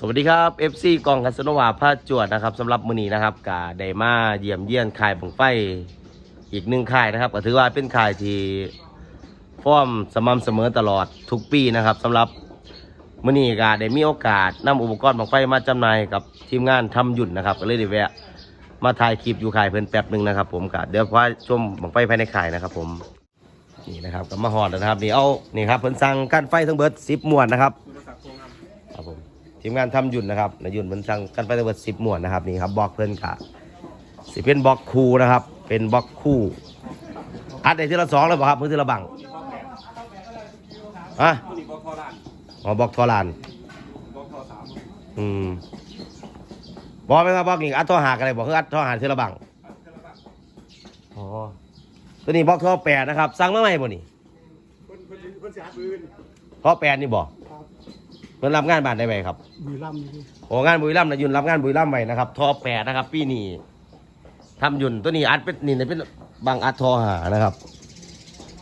สวัสดีครับ FC กองคัสโนวาพาจวดนะครับสำหรับมือนี้นะครับกาไดมาเยี่ยมเยี่ยนค่ายบังไฟอีกหนึ่งค่ายนะครับก็ถือว่าเป็นค่ายที่ฟ้อมสม่ำเสมอตลอดทุกปีนะครับสำหรับมือนี้กาได้มีโอกาสนำอุปกรณ์บังไฟมาจำหน่ายกับทีมงานทำหยุ่นนะครับก็เลยได้แวะมาถ่ายคลิปอยู่ค่ายเพิ่นแป๊บหนึ่งนะครับ ผมกะเดี๋ยวพาชมบังไฟภายในค่ายนะครับ ผมนี่นะครับก็มาหอดแล้วนะครับนี่เอานี่ครับเพิ่นสั่งกั้นไฟทั้งเบิร์ดสิบมวนนะครับครับผม ทีมงานทำหยุ่นนะครับนายหยุ่นมันสั่งกันไปทั้งหมดสิบหมวดนะครับนี่ครับบล็อกเพื่อนกะสิเป็นบล็อกคู่นะครับ เป็นบล็อกคู่อัดในทีละสองเลยเปล่ะครับเพื่อทีละบังฮะนี่บอทอลานอ๋อบล็อกทอลานบอทอสามอืมบอลไหมครับบล็อกอีกอัดทอหากันเลยบอกคืออัดทอหาทีละบังอ๋อตัวนี้บล็อกทอแปดนะครับสั่งมาใหม่บ่นี่เพิ่นเพิ่นเพิ่นสิหาปืนทอแปดนี่บอก เพิ่นรับงานบ้านได้ไหมครับบุรีรัมย์นี่โอ้งานบุรีรัมย์นะยุนรับงานบุรีรัมย์ไว้นะครับทอแปดนะครับปีนี้ทำยุนตัวนี้อัดเป็นนี่เป็นบางอัดทอหานะครับ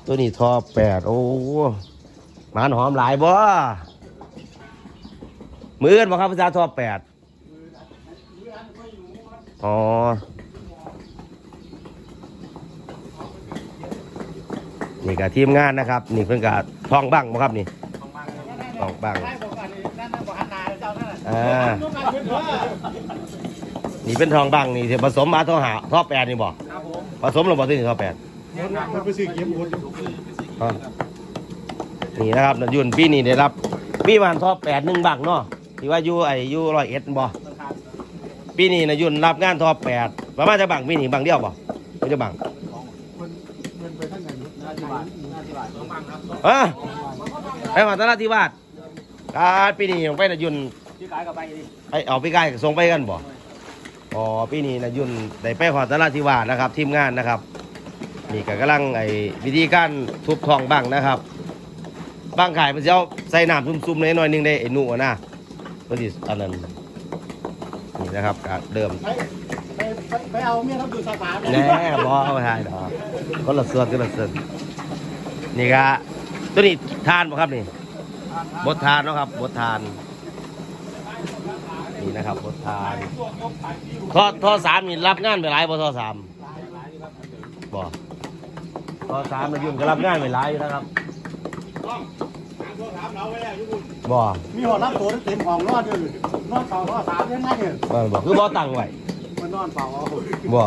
ตัวนี้ทอแปดโอ้หมานหอมหลายบ่มือเอื้อนบ่ครับภาษาทอแปดอ๋อนี่กับทีมงานนะครับ นี่เพิ่นกับทองบังบ่ครับนี่ทองบังใช่บอกว่านี่ อ่านี่เป็นทองบังนี่ที่ผสมมาทอหาทอแปดนี่บอกครับผมผสมลงมาที่นี่ทอแปดมันไปซื้อเก็บหมดอ่านี่นะครับนยุ่นปีนี้ได้รับปีมันทอแปดหนึ่งบังเนาะที่ว่าอยู่ไอ้อยู่ร้อยเอ็ดบ่ปีนี้นะยุ่นรับงานทอแปดประมาณจะบังปีนี้บังเดียวบ่ไม่จะบังมันมันไปทางไหนนาจิบาทนาจิบาทสองบังครับเออไปมาตลาดที่วาดการปีนี้ของไปนะยุ่น ที่ขายกับไปดิไปเอาไปใกล้ส่งไปกันบ่อ๋อปีนี้นะยุ่นได้ไปหอตลาดที่วานะครับ ทีมงานนะครับ นี่ก็กำลังไอ้วิธีการทุบทองบังนะครับบังขายมันจะเอาใส่น้ำซุ่มๆหน่อยๆหนึงได้ไอ้หนูอะนะมันสิอันนั้นนี่นะครับก็เดิมไปไปไปไปเอาเมียทำดูสาขาแน่บอไม่ใช่ดอกคนละส่วนคนละส่วนนี่ก็ตัวนี้ทานบ่ครับนี่บดทานเนาะครับบดทาน นี่นะครับบดทานทอทอสามนี่รับงานไปหลายบ่ทอสามบ่ทอสามนะยุ่นก็รับงานไปหลายอยู่นะครับบ่มีหอรับตัวเต็มห้องนอนอยู่นอนเฝ้าข้อสามยังไงเนี่ยบ่บ่คือบ่ตั้งไว้มันนอนเฝ้าเอาบ่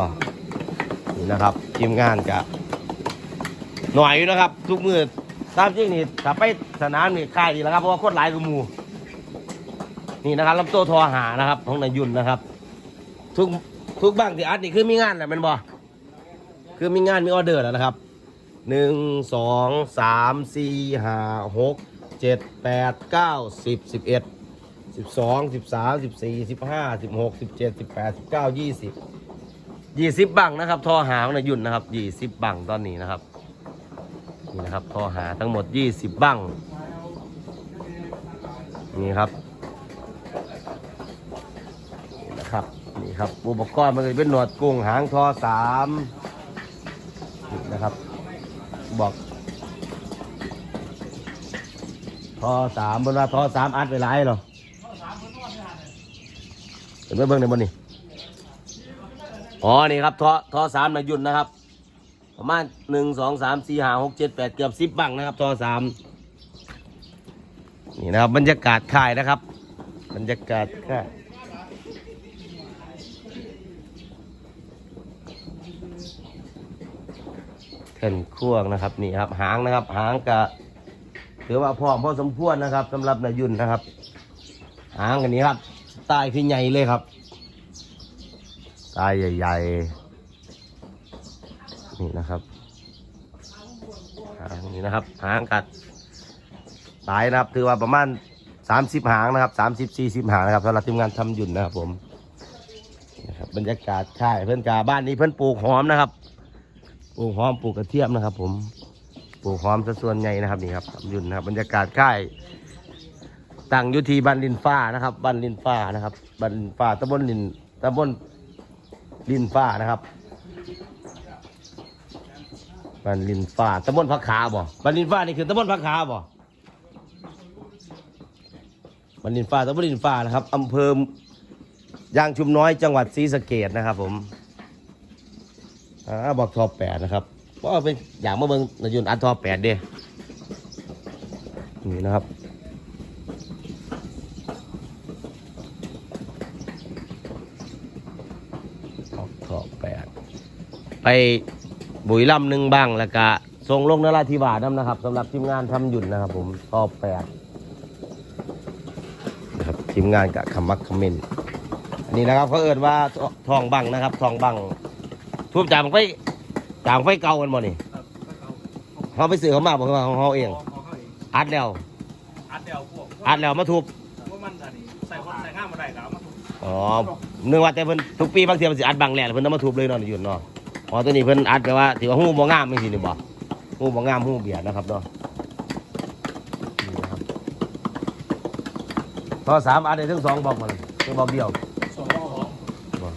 นี่นะครับทีมงานกะหน่อยอยู่นะครับ ทุกมือตามจริงนี่ถ้าไปสนามนี่ค่ายดีแล้วครับเพราะว่าโคตรหลายกว่าหมู่ นี่นะครับลำโตัวทอหานะครับของนายยุนนะครับ ทุกทุกบ้างที่อัดนี่คือมีงานแหละมันบ่คือมีงานมีออเดอร์แล้วนะครับหนึ่งสองสามสี่ห้าหกเจ็ดแปดเก้าสิบสิบเอ็ดสิบสองสิบสามสิบสี่สิบห้าสิบหกสิบเจ็ดสิบแปดสิบเก้ายี่สิบยี่สิบบังนะครับทอหาของนายยุนนะครับยี่สิบบังตอนนี้นะครับนี่นะครับทอหาทั้งหมดยี่สิบบังนี่ครับ นี่ นี่ครับอุปกรณ์มันก็จะเป็นหนวดกุ้งหางทอสามนะครับ บอกทอสามบนว่าทอสามอัดไปหลายหรอเห็นไหมเบิ้งในบนนี่อ๋อนี่ครับทอทอสามนะยุ่นนะครับ ประมาณหนึ่งสองสามสี่ห้าหกเจ็ดแปดเกือบสิบบังนะครับทอสามนี่นะครับบรรยากาศค่ายนะครับ บรรยากาศค่าย แผ่นควนะครับนี่ครับหางนะครับ หางกะถือว่าพร้อมพอสมควรนะครับสำหรับนายุ่นนะครับ หางกันนี้ครับตายพี่ใหญ่เลยครับตายใหญ่ ๆ นี่นะครับหางนี่นะครับ หางกัดตายนะครับ ถือว่าประมาณ30หางนะครับ30 40หางนะครับสำหรับทีมงานทำหยุ่นนะครับผมนะครับบรรยากาศค่ายเพื่อนกาบ้านนี้เพื่อนปลูกหอมนะครับ ปลูกหอมปลูกกระเทียมนะครับ ผมปลูกหอมซะส่วนใหญ่นะครับนี่ครับยุ่นนะครับบรรยากาศค่ายตั้งอยู่ที่บ้านลินฟ้านะครับบ้านลินฟ้านะครับบ้านลินฟ้าตำบลลินตำบลลินฟ้านะครับบ้านลินฟ้าตำบลพักขาบ่บ้านลินฟ้านี่คือตำบลพักขาบ่บันดินฟ้าตำบลดินฟ้านะครับอำเภอยางชุมน้อยจังหวัดศรีสะเกดนะครับ ผม อ่าบอกทอแปดนะครับเพราะเป็นอย่างมาเบิ่งนายยนอันทอแปดเด้นี่นะครับทอแปดไปบุรีรัมย์หนึ่งบ้างแล้วก็ส่งลงนราธิวาสน้ำนะครับสำหรับทีมงานทำหยุ่นนะครับ ผมทอแปดนะครับทีมงานกับคำมักคอมเมนต์อันนี้นะครับเขาเอินว่าทองบังนะครับ ทองบัง ทุบจางไฟจางไฟเก่ากันบ่นี่ครับเขาเขาไปซื้อเขามาบอกว่าของเขาเองขเขาเองอัดแล้ว อัดเดียวพวกอัดแล้วมาทุบ พวกมันอันนี้ใส่คนใส่ง่ามมาได้แล้วมาถูกอ๋อนึกว่าแต่เพิ่นทุกปีบางเทีมันสิอัดบังแหล่เพิ่นเอามาทุบเลยเนาะอยู่เนาะอ๋อตัวนี้เพิ่นอัดแปลว่าถือว่าหูบ่งามจังซี่นี่บ่หูบ่งามหูเบียดนะครับเนาะนี่นะครับต่อสามอัดได้ทั้งสองบอกมันทั้งบอกเดียว สองของ บ่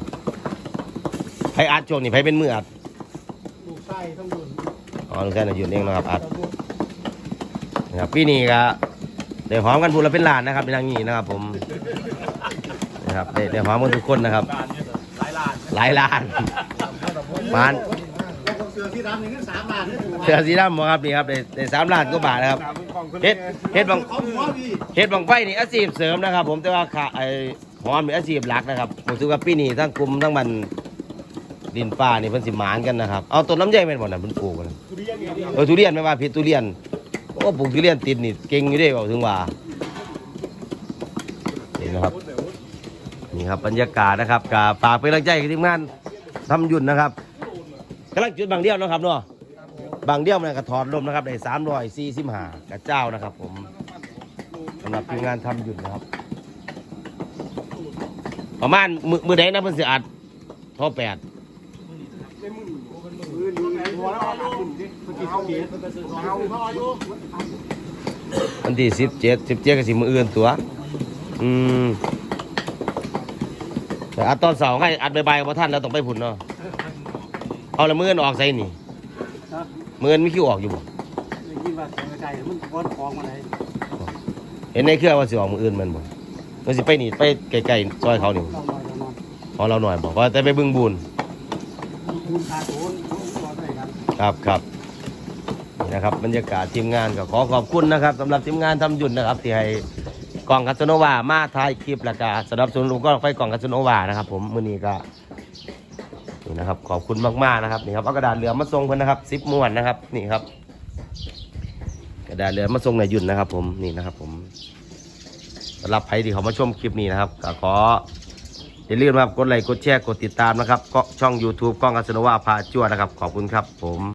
ใคร อัดช่วงนี้ใครเป็นมืออัดลูกไส้ต้องดุนอ๋อลูกชายน่ะอยู่เองนะครับอัดนะครับปีนี้ก็ได้หอมกันพูดละเป็นล้านนะครับเป็นอย่างนี้นะครับ ผมนะครับได้ได้หอมกันทุกคนนะครับล้านเนี่ยหลายล้านหลายล้านมานเสือที่ดำนี่ก็สามล้านนี่ถูกเสือสีดำบ่ครับนี่ครับได้ได้สามล้านกว่าบาทนะครับเฮ็ดเฮ็ดบางเขาหัวพี่เฮ็ดบางไฟนี่อาชีพเสริมนะครับ ผมแต่ว่าขาไอ้หอมเป็นอาชีพหลักนะครับผมถือว่าปีนี้ทั้งกลุ่มทั้งมัน ดินฟ้านี่เพิ่นสิหมานกันนะครับเอาต้นลำไยแม่นบ่น่ะเพิ่นปลูกกันทุเรียนไงเออทุเรียนไม่ว่าผิดทุเรียนโอ้ปลูกทุเรียนติดนี่เก่งอยู่เด้บอกถึงว่านี่นะครับนี่ครับบรรยากาศนะครับกฝากเป็นกำลังใจกับทีมงานทำหยุ่นนะครับกำลังจุดบางเดียวเนาะครับเนาะบางเดียวมันก็ถอดลมนะครับได้สามร้อยสี่สิบห้ากระเจ้านะครับ ผมสำหรับทีมงานทำหยุ่นนะครับ ประมาณมือมือใดนะเพิ่นสิอัดท่อแปด หัวแล้วเอาบุญดิเมื่อกี้เขาเขียนเอาเขาอายุวันที่สิบเจ็ดสิบเจ็ดก็สิมืออื่นตัว อืมแต่อัดตอนเสาร์ให้อัดใบายๆกับท่านแล้วต้องไปผุนเนาะเอาละมืออนออกใส่นี่มืออนไม่คิวออกอยู่บ่ได้ยินว่าเสียงใจมันก้อนคลองมาไหนเห็นในเครื่องว่าสิออกมืออื่นมันบ่มันสิไปนี่ไปไกลๆซอยเขานี่ขอเราหน่อยบอกว่าแต่ไปบึงบูนคูณคาโถนรอได้กัน ครับครับนี่นะครับบรรยากาศทีมงานก็ขอขอบคุณนะครับสำหรับทีมงานทำหยุ่นนะครับที่ให้กล่องคัสโนวามาถ่ายคลิปแล้วก็สนับสนุนลูกก็ไฟกล่องคัสโนวานะครับ ผมมื้อนี้ก็นี่นะครับขอบคุณมากๆนะครับนี่ครับเอากระดาษเหลือมาส่งเพิ่นนะครับซิปม้วนนะครับนี่ครับ กระดาษเหลือมาส่งในหยุ่นนะครับ ผมนี่นะครับ ผมสำหรับใครที่เขามาชมคลิปนี้นะครับก็ขอ อย่าลืมนะครับกดไลค์กดแชร์กดติดตามนะครับก็ช่อง YouTube กล้องอัศนวาพาจั่วนะครับ ขอบคุณครับผม